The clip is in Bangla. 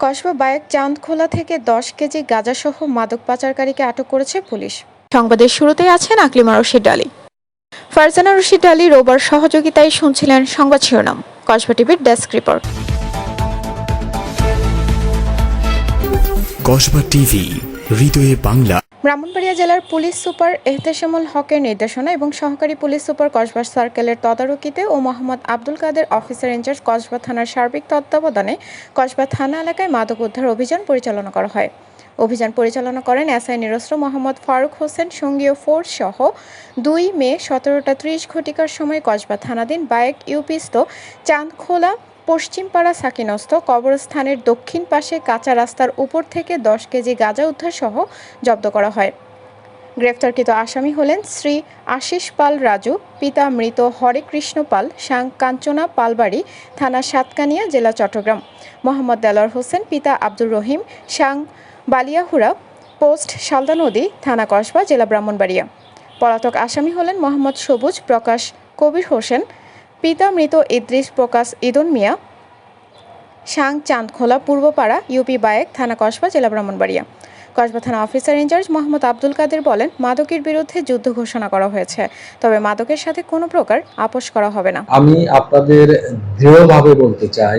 কসবা বায়েক চাঁদখোলা থেকে দশ কেজি গাঁজাসহ মাদক পাচারকারীকে আটক করেছে পুলিশ। সংবাদের শুরুতে আছেন আকলিমা রশিদ ডালি ফারজানা রশিদ ডালি রোবার সহযোগিতায় শুনছিলেন সংবাদ শিরোনাম কসবা টিভির ডেস্ক রিপোর্ট। কসবা টিভি হৃদয়ে বাংলা। ব্রাহ্মণবাড়িয়া জেলার পুলিশ সুপার এহতেশামুল হকের নির্দেশনা এবং সহকারী পুলিশ সুপার কসবা সার্কেলের তদারকিতে ও Mohammad Abdul Kader officer in charge Kasba থানার সার্বিক তত্ত্বাবধানে কসবা থানা এলাকায় মাদক উদ্ধার অভিযান পরিচালনা করা হয়। অভিযান পরিচালনা করেন এসআই নিরস্ত্র মোহাম্মদ ফারুক হোসেন। সঙ্গীয় ফোর্স সহ দুই মে সতেরোটা ত্রিশ ঘটিকার সময় কসবা থানাধীন বায়েক ইউপিস্ত চাঁদখোলা পশ্চিমপাড়া সাকিনস্থ কবরস্থানের দক্ষিণ পাশে কাঁচা রাস্তার উপর থেকে দশ কেজি গাঁজা উদ্ধার সহ জব্দ করা হয়। গ্রেফতারকৃত আসামি হলেন শ্রী আশিস পাল রাজু, পিতা মৃত হরে কৃষ্ণ পাল, সাং কাঞ্চনা পালবাড়ি থানা সাতকানিয়া, জেলা চট্টগ্রাম। মোহাম্মদ দেলোয়ার হোসেন, পিতা আব্দুর রহিম, সাং বালিয়াহুরা পোস্ট শালদা নদী থানা কসবা, জেলা ব্রাহ্মণবাড়িয়া। পলাতক আসামি হলেন মোহাম্মদ সবুজ প্রকাশ কবির হোসেন পিতা মৃত ইদ্রিস প্রকাশ ইদন মিয়া, সাং চাঁদখোলা পূর্বপাড়া, ইউপি বায়েক, থানা কসবা, জেলা ব্রাহ্মণবাড়িয়া। কসবা থানা officer in charge Mohammad Abdul Kader বলেন, মাদকের বিরুদ্ধে যুদ্ধ ঘোষণা করা হয়েছে, তবে মাদকের সাথে কোনো প্রকার আপোষ করা হবে না। আমি আপনাদের দৃঢ়ভাবে বলতে চাই